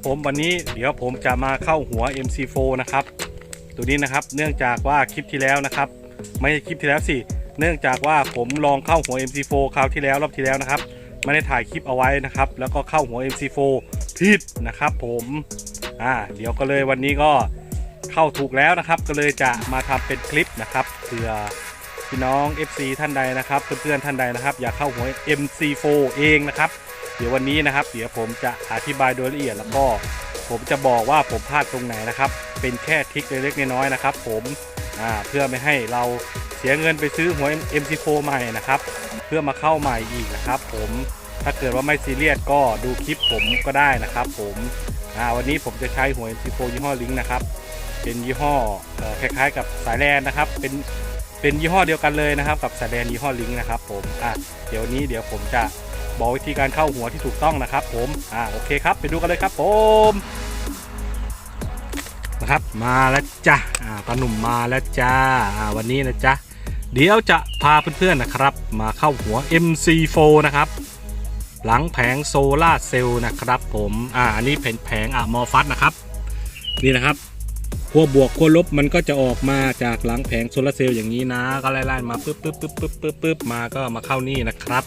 ครับผมวันนี้เดี๋ยวผมจะมาเข้าหัว MC4 นะครับ ตัวนี้นะครับเนื่องจากว่าคลิปที่แล้วนะครับ ไม่ใช่คลิปที่แล้วสิ เนื่องจากว่าผมลองเข้าหัว MC4 คราวที่แล้วรอบที่แล้วนะครับไม่ได้ถ่ายคลิปเอาไว้นะครับ แล้วก็เข้าหัว MC4 ผิดนะครับผมอ่าเดี๋ยวก็เลยวันนี้ก็เข้าถูกแล้วนะครับ ก็เลยจะมาทำเป็นคลิปนะครับเผื่อพี่น้อง FC ท่านใดนะครับเพื่อนๆท่านใดนะครับ อยากเข้าหัว MC4 เองนะครับ เดี๋ยววันนี้นะครับ เดี๋ยวผมจะอธิบายโดยละเอียดแล้วก็ผมจะบอกว่าผมพลาดตรงไหนนะครับ เป็นแค่ทริคเล็กๆน้อยๆนะครับ ผมเพื่อไม่ให้เราเสียเงินไปซื้อหัว MC4 ใหม่นะครับ เพื่อมาเข้าใหม่อีกนะครับ ผมถ้าเกิดว่าไม่ซีเรียสก็ดูคลิปผมก็ได้นะครับ ผมวันนี้ผมจะใช้หัว MC4 ยี่ห้อลิงนะครับ เป็นยี่ห้อเอ่อคล้ายๆ กับสายแลนนะครับ เป็นเป็นยี่ห้อเดียวกันเลยนะครับ กับสายแลนยี่ห้อลิงนะครับ ผมอะเดี๋ยวนี้เดี๋ยวผมจะ บอกวิธีการเข้าหัวที่ถูกต้องนะครับ ผมอ่าโอเคครับ ไปดูกันเลยครับ ผมนะครับมาแล้วจ้ะอ่าปลาหนุ่มมาแล้วจ้าอ่าวันนี้นะจ๊ะเดี๋ยวจะพาเพื่อนๆนะครับ มาเข้าหัว MC4 นะครับ หลังแผงโซลาเซลล์นะครับ ผมอ่าอันนี้เป็นแผงอะมอฟัสนะครับ นี่นะครับขั้วบวกขั้วลบมันก็จะออกมาจากหลังแผงโซลาเซลล์อย่างนี้นะ ก็ไล่ๆมาปึ๊บปึ๊บปึ๊บปึ๊บปึ๊บปึ๊บมาก็มาเข้านี่นะครับ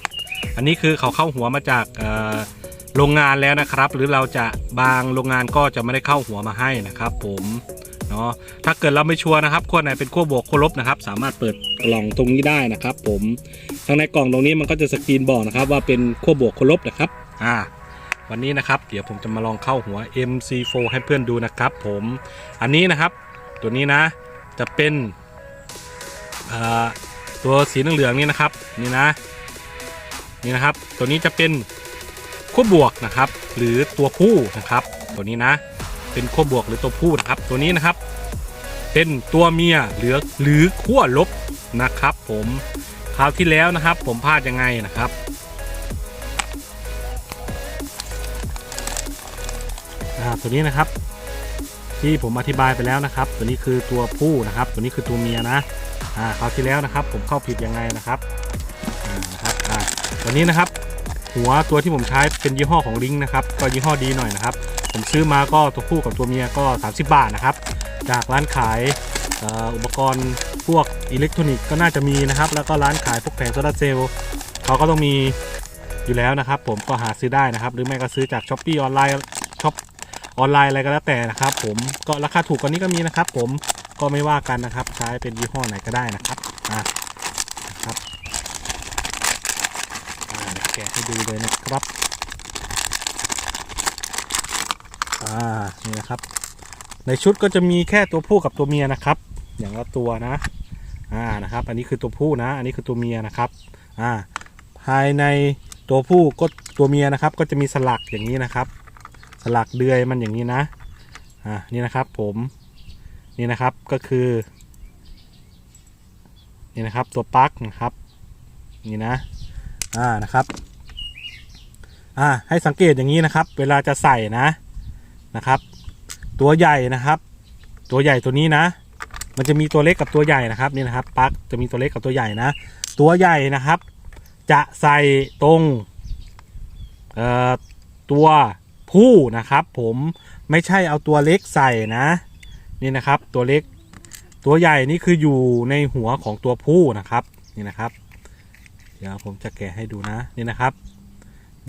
อันนี้คือเขาเข้าหัวมาจากโรงงานแล้วนะครับ หรือเราจะบางโรงงานก็จะไม่ได้เข้าหัวมาให้นะครับ ผมเนาะถ้าเกิดเราไม่ชัวร์นะครับขั้วไหนเป็นขั้วบวกขั้วลบนะครับ สามารถเปิดกล่องตรงนี้ได้นะครับ ผมข้างในกล่องตรงนี้มันก็จะสกรีนบอกนะครับ ว่าเป็นขั้วบวกขั้วลบนะครับอ่าวันนี้นะครับ เดี๋ยวผมจะมาลองเข้าหัว MC4 ให้เพื่อนดูนะครับ ผมอันนี้นะครับ ตัวนี้นะจะเป็นตัวสีเหลืองๆนี่นะครับนี่นะ นี่นะครับ ตัวนี้จะเป็นขั้วบวกนะครับ หรือตัวผู้นะครับ ตัวนี้นะเป็นขั้วบวกหรือตัวผู้นะครับ ตัวนี้นะครับ เป็นตัวเมียหรือหรือขั้วลบนะครับ ผมคราวที่แล้วนะครับ ผมพลาดยังไงนะครับอ่าตัวนี้นะครับ ที่ผมอธิบายไปแล้วนะครับ ตัวนี้คือตัวผู้นะครับ ตัวนี้คือตัวเมียนะอ่าคราวที่แล้วนะครับ ผมเข้าผิดยังไงนะครับ วันนี้นะครับ หัวตัวที่ผมใช้เป็นยี่ห้อของลิงนะครับก็ยี่ห้อดีหน่อยนะครับ ผมซื้อมาก็ตัวผู้กับตัวเมียก็ 30 บาทนะครับ จากร้านขายอ,อุปกรณ์พวกอิเล็กทรอนิกส์ก็น่าจะมีนะครับ แล้วก็ร้านขายพวกแผงโซลาร์เซลล์เขาก็ต้องมีอยู่แล้วนะครับ ผมก็หาซื้อได้นะครับ หรือไม่ก็ซื้อจากช้อปปี้ออนไลน์ช็อปออนไลน์อะไรก็แล้วแต่นะครับ ผมก็ราคาถูกกว่านี้ก็มีนะครับ ผมก็ไม่ว่ากันนะครับ ใช้เป็นยี่ห้อไหนก็ได้นะครับอ่านะครับอ่าเให้ดูเลยนะครับอ่านี่นะครับ ในชุดก็จะมีแค่ตัวผู้กับตัวเมียนะครับ อย่างละตัวนะอ่านะครับ อันนี้คือตัวผู้นะ อันนี้คือตัวเมียนะครับอ่าภายในตัวผู้ก็ตัวเมียนะครับ ก็จะมีสลักอย่างนี้นะครับ สลักเดือยมันอย่างนี้นะอ่านี่นะครับผมนี่นะครับก็คือนี่นะครับตัวปลั๊กนะครับนี่นะอ่านะครับ อ่าให้สังเกตอย่างนี้นะครับ เวลาจะใส่นะนะครับ ตัวใหญ่นะครับ ตัวใหญ่ตัวนี้นะ มันจะมีตัวเล็กกับตัวใหญ่นะครับนี่นะครับปลั๊กจะมีตัวเล็กกับตัวใหญ่นะ ตัวใหญ่นะครับ จะใส่ตรงเอ่อตัวผู้นะครับผมไม่ใช่เอาตัวเล็กใส่นะ นี่นะครับตัวเล็กตัวใหญ่นี่คืออยู่ในหัวของตัวผู้นะครับนี่นะครับ เดี๋ยวผมจะแกะให้ดูนะนี่นะครับ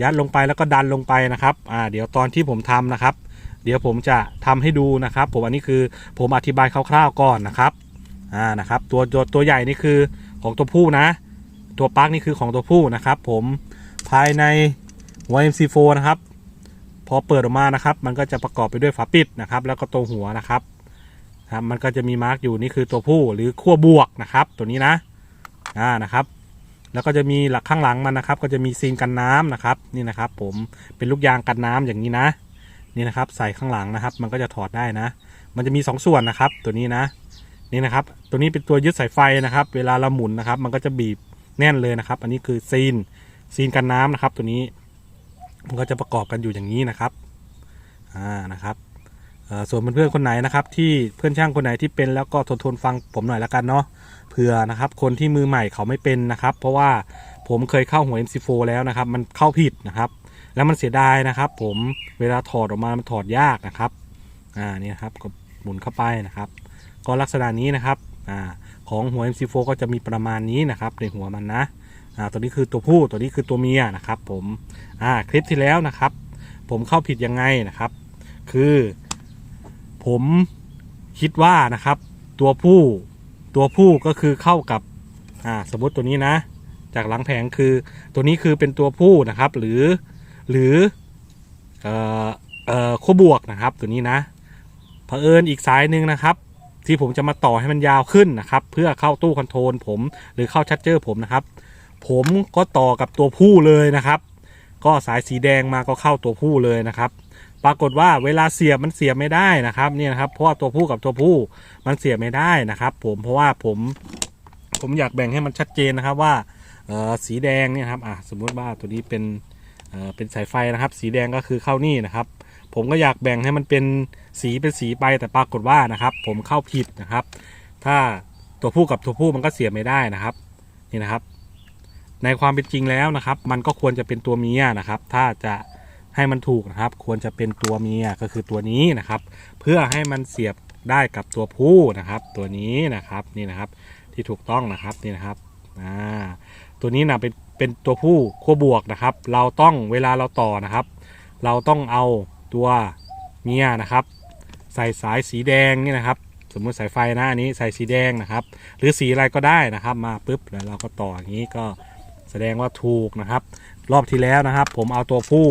ยัดลงไปแล้วก็ดันลงไปนะครับอ่าเดี๋ยวตอนที่ผมทำนะครับ เดี๋ยวผมจะทำให้ดูนะครับ ผมอันนี้คือผมอธิบายคร่าวๆก่อนนะครับอ่านะครับตัวตัวตัวใหญ่นี่คือของตัวผู้นะ ตัวปลั๊กนี่คือของตัวผู้นะครับ ผมภายในหัว MC4 นะครับ พอเปิดออกมานะครับ มันก็จะประกอบไปด้วยฝาปิดนะครับ แล้วก็ตัวหัวนะครับครับมันก็จะมีมาร์กอยู่นี่คือตัวผู้หรือขั้วบวกนะครับ ตัวนี้นะอ่านะครับ แล้วก็จะมีหลักข้างหลังมันนะครับ ก็จะมีซีนกันน้ำนะครับนี่นะครับ ผมเป็นลูกยางกันน้ำอย่างนี้นะ นี่นะครับ ใส่ข้างหลังนะครับ มันก็จะถอดได้นะ มันจะมีสองส่วนนะครับ ตัวนี้นะ นี่นะครับ ตัวนี้เป็นตัวยึดสายไฟนะครับ เวลาเราหมุนนะครับ มันก็จะบีบแน่นเลยนะครับ อันนี้คือซีนซีนกันน้ำนะครับ ตัวนี้ มันก็จะประกอบกันอยู่อย่างนี้นะครับอ่านะครับเออส่วนเพื่อนๆคนไหนนะครับ ที่เพื่อนช่างคนไหนที่เป็นแล้วก็ทนทนฟังผมหน่อยละกันเนาะ ผื่อนะครับ คนที่มือใหม่เขาไม่เป็นนะครับ เพราะว่าผมเคยเข้าหัว MC4 แล้วนะครับ มันเข้าผิดนะครับ แล้วมันเสียดายนะครับ ผมเวลาถอดออกมามันถอดยากนะครับอ่านี่นครับก็หมุนเข้าไปนะครับ ก็ลักษณะนี้นะครับอ่าของหัว MC4 ก็จะมีประมาณนี้นะครับ ในหัวมันนะอ่าตัวนี้คือตัวผู้ตัวนี้คือตัวเมียนะครับ ผมอ่าคลิปที่แล้วนะครับ ผมเข้าผิดยังไงนะครับ คือ ผมคิดว่านะครับ ตัวผู้ ตัวผู้ก็คือเข้ากับอ่าสมมติตัวนี้นะ จากหลังแผงคือตัวนี้คือเป็นตัวผู้นะครับ หรือหรือเอ่อเอ่อขั้วบวกนะครับตัวนี้นะเผอิญอีกสายหนึ่งนะครับ ที่ผมจะมาต่อให้มันยาวขึ้นนะครับ เพื่อเข้าตู้คอนโทรลผมหรือเข้าชัดเจอร์ผมนะครับ ผมก็ต่อกับตัวผู้เลยนะครับ ก็สายสีแดงมาก็เข้าตัวผู้เลยนะครับ ปรากฏว่าเวลาเสียบมันเสียบไม่ได้นะครับเนี่ยนะครับเพราะว่าตัวผู้กับตัวผู้มันเสียบไม่ได้นะครับ ผมเพราะว่าผมผมอยากแบ่งให้มันชัดเจนนะครับว่าสีแดงเนี่ยครับอะสมมุติว่าตัวนี้เป็นเเป็นสายไฟนะครับ สีแดงก็คือเข้านี่นะครับ ผมก็อยากแบ่งให้มันเป็นสีเป็นสีไปแต่ปรากฏว่านะครับ ผมเข้าผิดนะครับ ถ้าตัวผู้กับตัวผู้มันก็เสียบไม่ได้นะครับนี่นะครับ ในความเป็นจริงแล้วนะครับ มันก็ควรจะเป็นตัวเมียนะครับ ถ้าจะ ให้มันถูกนะครับ ควรจะเป็นตัวเมียก็คือตัวนี้นะครับ เพื่อให้มันเสียบได้กับตัวผู้นะครับ ตัวนี้นะครับนี่นะครับ ที่ถูกต้องนะครับนี่นะครับอ่าตัวนี้นะเป็นเป็นตัวผู้ขั้วบวกนะครับ เราต้องเวลาเราต่อนะครับ เราต้องเอาตัวเมียนะครับ ใส่สายสีแดงนี่นะครับ สมมุติสายไฟนะอันนี้ใส่สีแดงนะครับ หรือสีอะไรก็ได้นะครับ มาปุ๊บแล้วเราก็ต่ออย่างนี้ก็แสดงว่าถูกนะครับ รอบที่แล้วนะครับ ผมเอาตัวผู้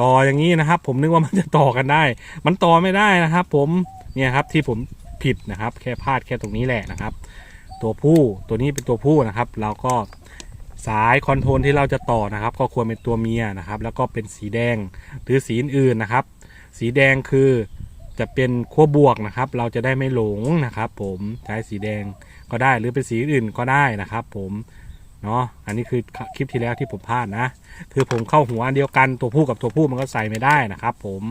ต่ออย่างนี้นะครับ ผมนึกว่ามันจะต่อกันได้ มันต่อไม่ได้นะครับ ผมเนี่ยครับที่ผมผิดนะครับ แค่พลาดแค่ตรงนี้แหละนะครับ ตัวผู้ตัวนี้เป็นตัวผู้นะครับ เราก็สายคอนโทรลที่เราจะต่อนะครับ ก็ควรเป็นตัวเมียนะครับ แล้วก็เป็นสีแดงหรือสีอื่นนะครับ สีแดงคือจะเป็นขั้วบวกนะครับ เราจะได้ไม่หลงนะครับ ผมใช้สีแดงก็ได้หรือเป็นสีอื่นก็ได้นะครับ ผม เนาะอันนี้คือคลิปที่แล้วที่ผมพลาดนะ คือผมเข้าหัวอันเดียวกันตัวผู้กับตัวผู้มันก็ใส่ไม่ได้นะครับผม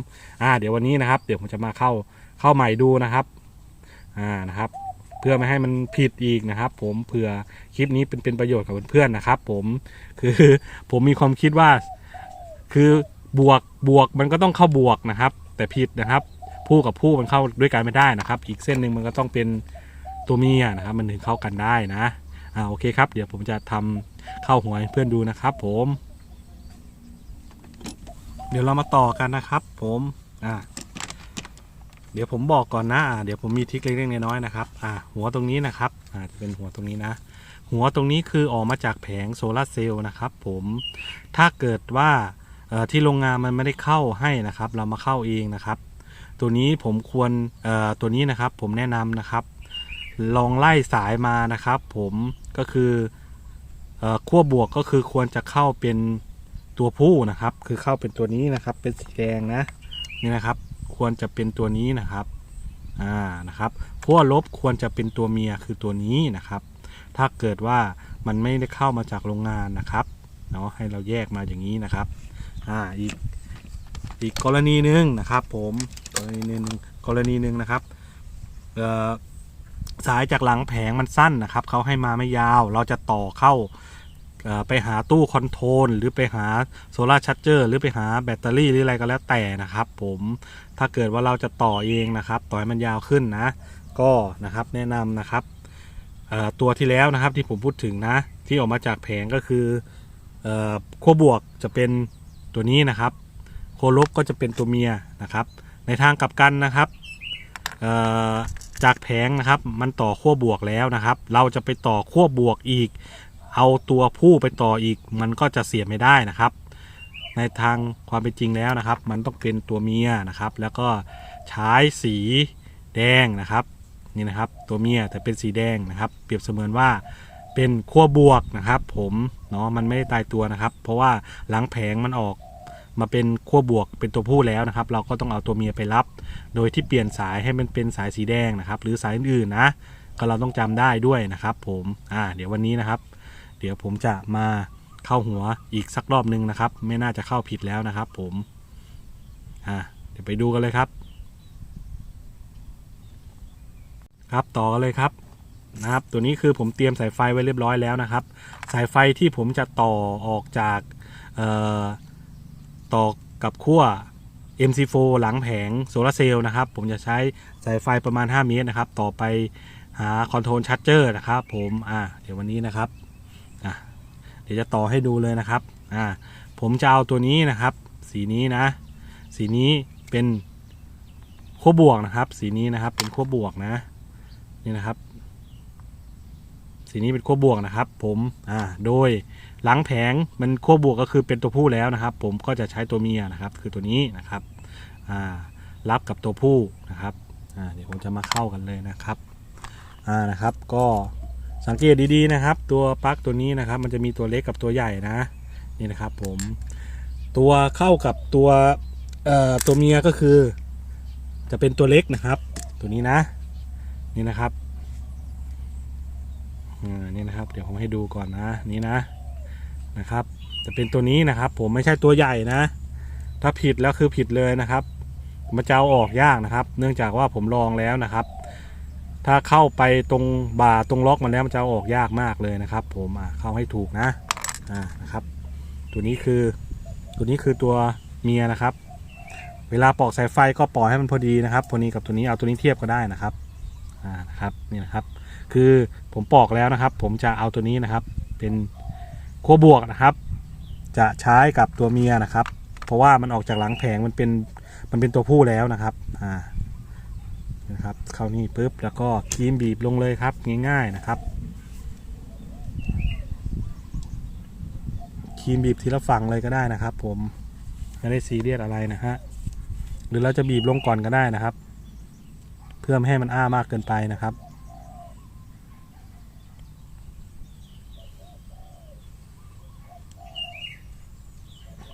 อ่าเดี๋ยววันนี้นะครับ เดี๋ยวผมจะมาเข้าเข้าใหม่ดูนะครับอ่านะครับ เพื่อไม่ให้มันผิดอีกนะครับ ผมเผื่อคลิปนี้เป็นเป็นประโยชน์กับเพื่อนๆนะครับ ผมคือผมมีความคิดว่า คือบวกบวกมันก็ต้องเข้าบวกนะครับ แต่ผิดนะครับผู้กับผู้มันเข้าด้วยกันไม่ได้นะครับ อีกเส้นหนึ่งมันก็ต้องเป็นตัวเมียนะครับ มันถึงเข้ากันได้นะ อ่าโอเคครับ เดี๋ยวผมจะทำเข้าหัวให้เพื่อนดูนะครับผม เดี๋ยวเรามาต่อกันนะครับผมอ่าเดี๋ยวผมบอกก่อนนะอ่าเดี๋ยวผมมีทิคเล็กๆน้อยๆนะครับอ่าหัวตรงนี้นะครับอ่าจะเป็นหัวตรงนี้นะ หัวตรงนี้คือออกมาจากแผงโซลาเซลล์นะครับผมถ้าเกิดว่าที่โรงงานมันไม่ได้เข้าให้นะครับ เรามาเข้าเองนะครับ ตัวนี้ผมควรเอ่อตัวนี้นะครับผมแนะนำนะครับ ลองไล่สายมานะครับ ผมก็คือขั้วบวกก็คือควรจะเข้าเป็นตัวผู้นะครับ คือเข้าเป็นตัวนี้นะครับ เป็นสีแดงนะนี่นะครับ ควรจะเป็นตัวนี้นะครับอ่านะครับขั้วลบควรจะเป็นตัวเมียคือตัวนี้นะครับ ถ้าเกิดว่ามันไม่ได้เข้ามาจากโรงงานนะครับเนาะให้เราแยกมาอย่างนี้นะครับอ่าอีกอีกกรณีหนึ่งนะครับ ผมกรณีหนึ่งกรณีหนึ่งนะครับเอ่อ สายจากหลังแผงมันสั้นนะครับเขาให้มาไม่ยาว เราจะต่อเข้าไปหาตู้คอนโทรลหรือไปหาโซลาร์ชาร์เจอร์หรือไปหาแบตเตอรี่หรืออะไรก็แล้วแต่นะครับ ผมถ้าเกิดว่าเราจะต่อเองนะครับ ต่อให้มันยาวขึ้นนะ ก็นะครับแนะนำนะครับตัวที่แล้วนะครับที่ผมพูดถึงนะ ที่ออกมาจากแผงก็คือขั้วบวกจะเป็นตัวนี้นะครับขั้วลบก็จะเป็นตัวเมียนะครับ ในทางกลับกันนะครับ จากแผงนะครับ มันต่อขั้วบวกแล้วนะครับ เราจะไปต่อขั้วบวกอีก เอาตัวผู้ไปต่ออีก มันก็จะเสียไม่ได้นะครับ ในทางความเป็นจริงแล้วนะครับ มันต้องเป็นตัวเมียนะครับ แล้วก็ใช้สีแดงนะครับนี่นะครับ ตัวเมียแต่เป็นสีแดงนะครับ เปรียบเสมือนว่าเป็นขั้วบวกนะครับ ผมเนาะมันไม่ได้ตายตัวนะครับ เพราะว่าหลังแผงมันออก มาเป็นขั้วบวกเป็นตัวผู้แล้วนะครับ เราก็ต้องเอาตัวเมียไปรับ โดยที่เปลี่ยนสายให้มันเป็นสายสีแดงนะครับ หรือสายอื่นๆนะ ก็เราต้องจำได้ด้วยนะครับ ผมอ่าเดี๋ยววันนี้นะครับ เดี๋ยวผมจะมาเข้าหัวอีกสักรอบหนึ่งนะครับ ไม่น่าจะเข้าผิดแล้วนะครับ ผมอ่าเดี๋ยวไปดูกันเลยครับ ครับต่อกันเลยครับนะครับตัวนี้คือผมเตรียมสายไฟไว้เรียบร้อยแล้วนะครับ สายไฟที่ผมจะต่อออกจากเอ่อ ต่อกับขั้ว MC4 หลังแผงโซลาร์เซลล์นะครับ ผมจะใช้สายไฟประมาณ 5 เมตรนะครับ ต่อไปหาคอนโทรลชั r เจอร์นะครับผมอ่าเดี๋ยววันนี้นะครับอะเดี๋ยวจะต่อให้ดูเลยนะครับอ่าผมจะเอาตัวนี้นะครับ สีนี้นะ สีนี้เป็นขั้วบวกนะครับ สีนี้นะครับเป็นขั้วบวกนะนี่นะครับ สีนี้เป็นขั้วบวกนะครับ ผมอ่าโดย หลังแผงมันขั้วบวกก็คือเป็นตัวผู้แล้วนะครับ ผมก็จะใช้ตัวเมียนะครับ คือตัวนี้นะครับรับกับตัวผู้นะครับเดี๋ยวผมจะมาเข้ากันเลยนะครับนะครับ ก็สังเกตดีๆนะครับ ตัวปลั๊กตัวนี้นะครับ มันจะมีตัวเล็กกับตัวใหญ่นะนี่นะครับผมตัวเข้ากับตัวตัวเมียก็คือ จะเป็นตัวเล็กนะครับ ตัวนี้นะ นี่นะครับนี่นะครับ เดี๋ยวผมให้ดูก่อนนะ นี่นะ นะครับ จะเป็นตัวนี้นะครับ ผมไม่ใช่ตัวใหญ่นะ ถ้าผิดแล้วคือผิดเลยนะครับมันจะเอาออกยากนะครับ เนื่องจากว่าผมลองแล้วนะครับ ถ้าเข้าไปตรงบ่าตรงล็อกมันแล้วมันจะเอาออกยากมากเลยนะครับ ผมอะเข้าให้ถูกนะอ่านะครับ ตัวนี้คือตัวนี้คือตัวเมียนะครับ เวลาปอกสายไฟก็ปล่อยให้มันพอดีนะครับตัวนี้กับตัวนี้เอาตัวนี้เทียบก็ได้นะครับอ่านะครับนี่นะครับ คือผมปอกแล้วนะครับ ผมจะเอาตัวนี้นะครับ เป็น ขั้วบวกนะครับ จะใช้กับตัวเมียนะครับ เพราะว่ามันออกจากหลังแผงมันเป็นมันเป็นตัวผู้แล้วนะครับอ่านะครับเข้านี่ปุ๊บแล้วก็ครีมบีบลงเลยครับง่ายๆนะครับครีมบีบทีละฝั่งเลยก็ได้นะครับ ผมไม่ได้ซีเรียสอะไรนะฮะหรือเราจะบีบลงก่อนก็ได้นะครับ เพื่อไม่ให้มันอ้ามากเกินไปนะครับ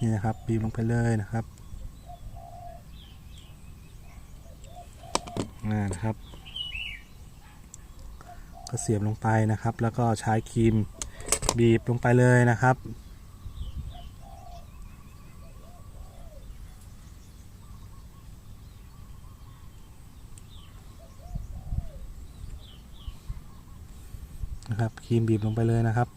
นี่นะครับบีบลงไปเลยนะครับอ่านะครับ ก็เสียบลงไปนะครับ แล้วก็ใช้ครีมบีบลงไปเลยนะครับนะครับครีมบีบลงไปเลยนะครับ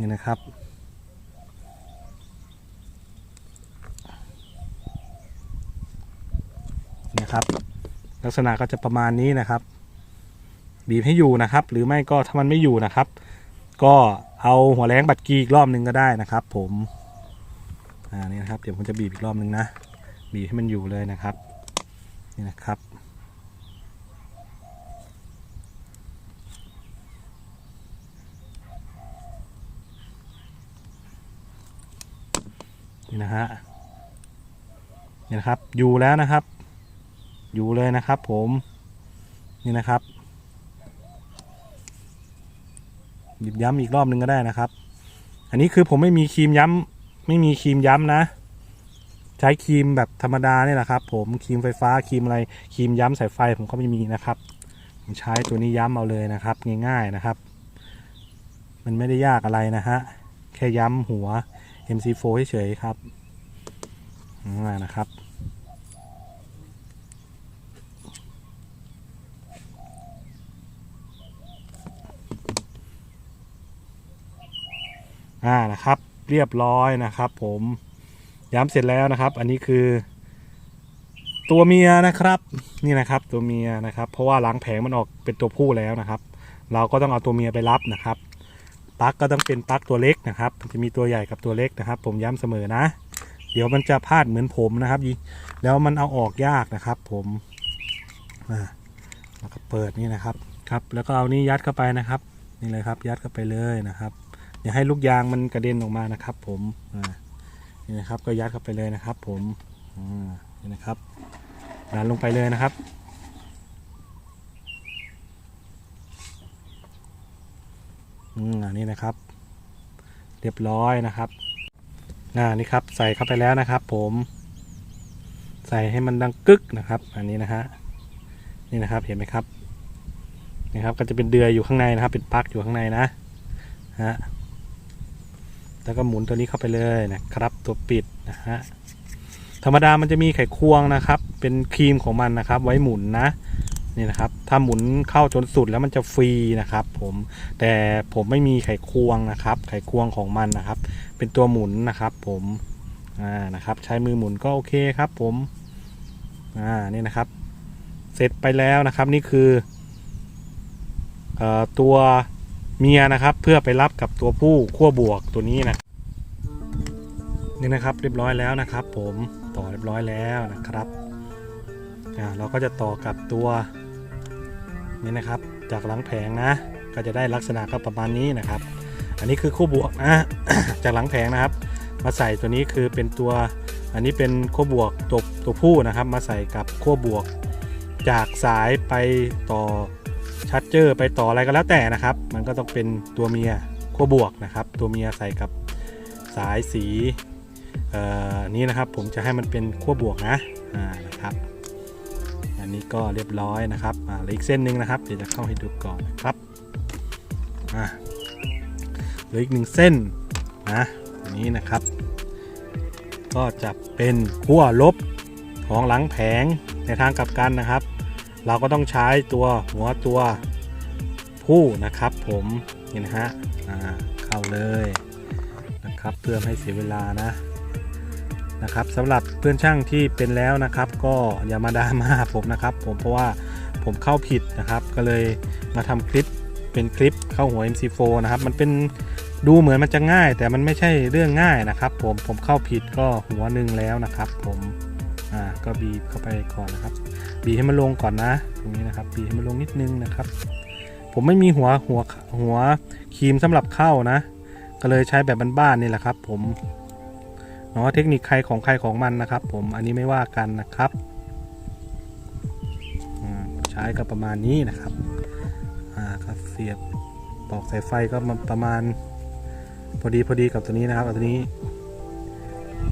นี่นะครับ นะครับ ลัก ษณะก็จะประมาณนี้นะครับ บีบให้อยู่นะครับ หรือไม่ก็ถ้ามันไม่อยู่นะครับ ก็เอาหัวแรงบัดกีอีกรอบหนึ่งก็ได้นะครับ ผมอ่านี่นะครับ เดี๋ยวผมจะบีบอีกรอบหนึ่งนะ บีบให้มันอยู่เลยนะครับ นี่นะครับนี่นะฮะนี่นะครับ อยู่แล้วนะครับ อยู่เลยนะครับผมนี่นะครับบีบย้ำอีกรอบหนึ่งก็ได้นะครับ อันนี้คือผมไม่มีครีมย้ำไม่มีครีมย้ำนะ ใช้ครีมแบบธรรมดาเนี่ยแหละครับ ผมครีมไฟฟ้าครีมอะไรครีมย้ำสายไฟผมก็ไม่มีนะครับผมใช้ตัวนี้ย้ำเอาเลยนะครับ ง่ายๆนะครับ มันไม่ได้ยากอะไรนะฮะแค่ย้ำหัว MC4 เฉยๆครับอ่านะครับ อ่านะครับ เรียบร้อยนะครับ ผมย้ำเสร็จแล้วนะครับ อันนี้คือ ตัวเมียนะครับ นี่นะครับ ตัวเมียนะครับ เพราะว่าหลังแผงมันออกเป็นตัวผู้แล้วนะครับ เราก็ต้องเอาตัวเมียไปรับนะครับปลั๊กก็ต้องเป็นปลั๊กตัวเล็กนะครับจะมีตัวใหญ่กับตัวเล็กนะครับ ผมย้ำเสมอนะ เดี๋ยวมันจะพลาดเหมือนผมนะครับแล้วมันเอาออกยากนะครับ ผมอ่าแล้วก็เปิดนี่นะครับครับ แล้วก็เอานี่ยัดเข้าไปนะครับ นี่เลยครับ ยัดเข้าไปเลยนะครับ อย่าให้ลูกยางมันกระเด็นออกมานะครับ ผมนี่นะครับก็ยัดเข้าไปเลยนะครับ ผมนี่นะครับดันลงไปเลยนะครับ อืมอันนี้นะครับ เรียบร้อยนะครับอ่านี่ครับ ใส่เข้าไปแล้วนะครับ ผม ใส่ให้มันดังกึกนะครับ อันนี้นะฮะนี่นะครับเห็นไหมครับนี่ครับ ก็จะเป็นเดือยอยู่ข้างในนะครับ เป็นปลั๊กอยู่ข้างในนะฮะ แล้วก็หมุนตัวนี้เข้าไปเลยนะครับ ตัวปิดนะฮะธรรมดามันจะมีไขควงนะครับ เป็นครีมของมันนะครับ ไว้หมุนนะนี่นะครับ ถ้าหมุนเข้าจนสุดแล้วมันจะฟรีนะครับ ผมแต่ผมไม่มีไขควงนะครับ ไขควงของมันนะครับ เป็นตัวหมุนนะครับ ผมอ่านะครับ ใช้มือหมุนก็โอเคครับ ผมอ่านี่นะครับ เสร็จไปแล้วนะครับ นี่คือเอ่อตัว เมียนะครับ เพื่อไปรับกับตัวผู้ขั้วบวกตัวนี้นะนี่นะครับเรียบร้อยแล้วนะครับ ผมต่อเรียบร้อยแล้วนะครับอ่าเราก็จะต่อกับตัวนี่นะครับ จากหลังแผงนะ ก็จะได้ลักษณะก็ประมาณนี้นะครับ อันนี้คือคู่บวกนะจากหลังแผงนะครับ มาใส่ตัวนี้คือเป็นตัว อันนี้เป็นขั้วบวกตัวตัวผู้นะครับ มาใส่กับขั้วบวก จากสายไปต่อ ชาร์จเจอร์ไปต่ออะไรก็แล้วแต่นะครับ มันก็ต้องเป็นตัวเมียขั้วบวกนะครับ ตัวเมียใส่กับสายสีอ่อนี้นะครับผมจะให้มันเป็นขั้วบวกนะนะครับ อันนี้ก็เรียบร้อยนะครับอ่าเลืออีกเส้นหนึ่งนะครับเดี๋ยวจะเข้าให้ดูก่อนนะครับอ่าเหลืออีกหนึ่งเส้นนะอันนี้นะครับ ก็จะเป็นขั้วลบของหลังแผงในทางกลับกันนะครับ เราก็ต้องใช้ตัวหัวตัวผู้นะครับ ผมนี่นะฮะเข้าเลยนะครับเพื่อให้เสียเวลานะนะครับสำหรับเพื่อนช่างที่เป็นแล้วนะครับ ก็อย่ามาดราม่าผมนะครับ ผมเพราะว่าผมเข้าผิดนะครับ ก็เลยมาทำคลิปเป็นคลิปเข้าหัว MC4 นะครับ มันเป็นดูเหมือนมันจะง่าย แต่มันไม่ใช่เรื่องง่ายนะครับ ผมผมเข้าผิดก็หัวหนึ่งแล้วนะครับ ผมอ่าก็บีบเข้าไปก่อนนะครับ บีให้มันลงก่อนนะ ตรงนี้นะครับบีให้มันลงนิดนึงนะครับ ผมไม่มีหัวหัวหัวครีมสำหรับเข้านะ ก็เลยใช้แบบบ้านๆนี่แหละครับ ผมเนาะเทคนิคใครของใครของมันนะครับ ผมอันนี้ไม่ว่ากันนะครับใช้ก็ประมาณนี้นะครับอ่าก็เสียบปอกสายไฟก็มาประมาณพอดีพอดีกับตัวนี้นะครับตัวนี้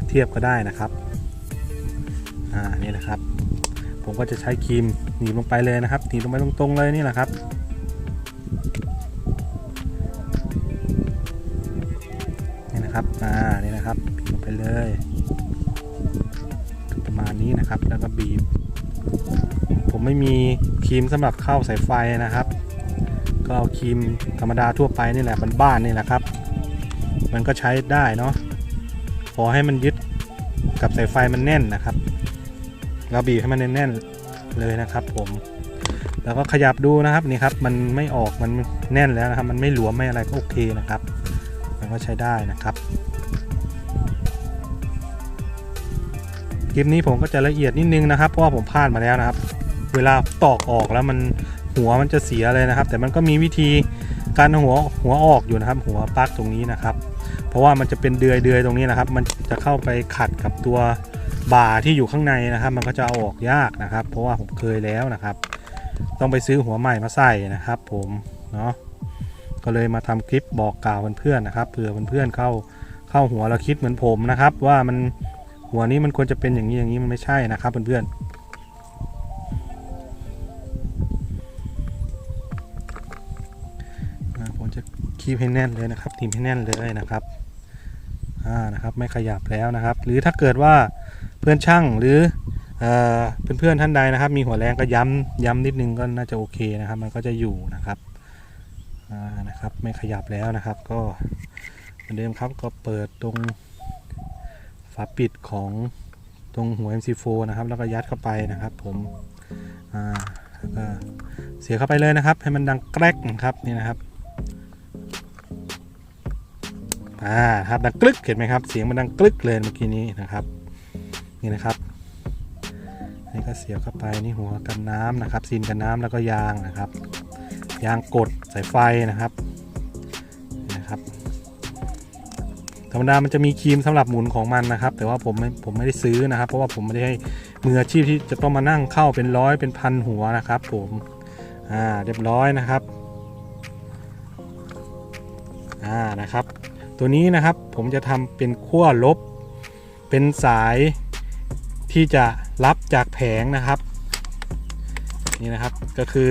เทียบก็ได้นะครับ อ่า นี่นะครับ ผมก็จะใช้ครีมหนีบลงไปเลยนะครับหนีบลงไปตรงๆเลยนี่แหละครับ นี่นะครับอ่านี่นะครับบีบลงไปเลยประมาณนี้นะครับแล้วก็บีบ ผมไม่มีครีมสำหรับเข้าสายไฟนะครับ ก็เอาครีมธรรมดาทั่วไปนี่แหละบ้านๆนี่แหละครับ มันก็ใช้ได้เนาะขอให้มันยึดกับสายไฟมันแน่นนะครับ เราบีบให้มันแน่นๆเลยนะครับ ผม แล้วก็ขยับดูนะครับนี่ครับ มันไม่ออกมันแน่นแล้วนะครับ มันไม่หลวมไม่อะไรก็โอเคนะครับ มันก็ใช้ได้นะครับคลิปนี้ผมก็จะละเอียดนิดนึงนะครับเพราะว่าผมพลาดมาแล้วนะครับ เวลาตอกออกแล้วมันหัวมันจะเสียเลยนะครับ แต่มันก็มีวิธีการหัวหัวออกอยู่นะครับ หัวปลั๊กตรงนี้นะครับ เพราะว่ามันจะเป็นเดือยเดือยตรงนี้นะครับ มันจะเข้าไปขัดกับตัว บ่าที่อยู่ข้างในนะครับ มันก็จะเอาออกยากนะครับ เพราะว่าผมเคยแล้วนะครับ ต้องไปซื้อหัวใหม่มาใส่นะครับ ผมเนาะก็เลยมาทำคลิปบอกกล่าวเพื่อนๆนะครับเผื่อเพื่อนๆเข้าเข้าหัวแล้วคิดเหมือนผมนะครับ ว่ามันหัวนี้มันควรจะเป็นอย่างนี้อย่างนี้มันไม่ใช่นะครับเพื่อนๆอ่าผมจะคีบให้แน่นเลยนะครับทีมให้แน่นเลยนะครับ อ่า นะครับ ไม่ขยับแล้วนะครับ หรือถ้าเกิดว่า เพื่อนช่างหรือเอ่อเพื่อนๆท่านใดนะครับ มีหัวแรงก็ย้ำย้ำนิดนึงก็น่าจะโอเคนะครับ มันก็จะอยู่นะครับนะครับ ไม่ขยับแล้วนะครับ ก็เหมือนเดิมครับก็เปิดตรงฝาปิดของตรงหัว MC4 นะครับ แล้วก็ยัดเข้าไปนะครับ ผมอ่าแล้วก็เสียเข้าไปเลยนะครับ ให้มันดังแกรกนะครับนี่นะครับอ่าครับดังกลึกเห็นไหมครับ เสียงมันดังกลึกเลยเมื่อกี้นี้นะครับ นี่นะครับนี่ก็เสียบเข้าไปนี่หัวกันน้ำนะครับซีนกันน้ำแล้วก็ยางนะครับ ยางกดสายไฟนะครับนะครับ ธรรมดามันจะมีครีมสำหรับหมุนของมันนะครับ แต่ว่าผมไม่ผมไม่ได้ซื้อนะครับ เพราะว่าผมไม่ได้ให้มืออาชีพที่จะต้องมานั่งเข้าเป็นร้อยเป็นพันหัวนะครับ ผมอ่าเรียบร้อยนะครับอ่านะครับ ตัวนี้นะครับผมจะทำเป็นขั้วลบเป็นสาย ที่จะรับจากแผงนะครับ นี่นะครับก็คือ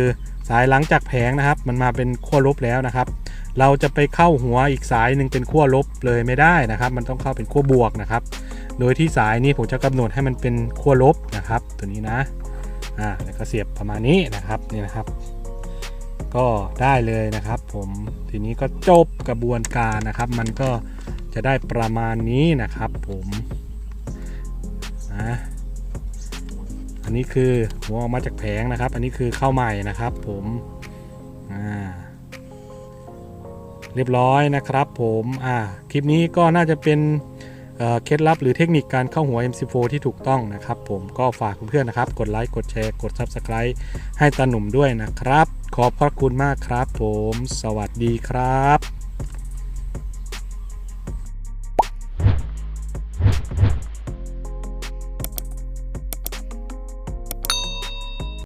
สายหลังจากแผงนะครับ มันมาเป็นขั้วลบแล้วนะครับ เราจะไปเข้าหัวอีกสายหนึ่งเป็นขั้วลบเลยไม่ได้นะครับ มันต้องเข้าเป็นขั้วบวกนะครับ โดยที่สายนี้ผมจะกำหนดให้มันเป็นขั้วลบนะครับ ตัวนี้นะอ่าแล้วก็เสียบประมาณนี้นะครับนี่นะครับ ก็ได้เลยนะครับ ผมทีนี้ก็จบกระบวนการนะครับ มันก็จะได้ประมาณนี้นะครับ ผมนะ นนี้คือหัวออกมาจากแผงนะครับ อันนี้คือข้าวใหม่นะครับ ผมอ่าเรียบร้อยนะครับ ผมอ่าคลิปนี้ก็น่าจะเป็นเเคล็ดลับหรือเทคนิคการเข้าหัว MC4 ที่ถูกต้องนะครับ ผมก็ฝากเพื่อนๆนะครับ กดไลค์กดแชร์กด Subscribe ให้ตาหนุ่มด้วยนะครับ ขอบพระคุณมากครับ ผม สวัสดีครับ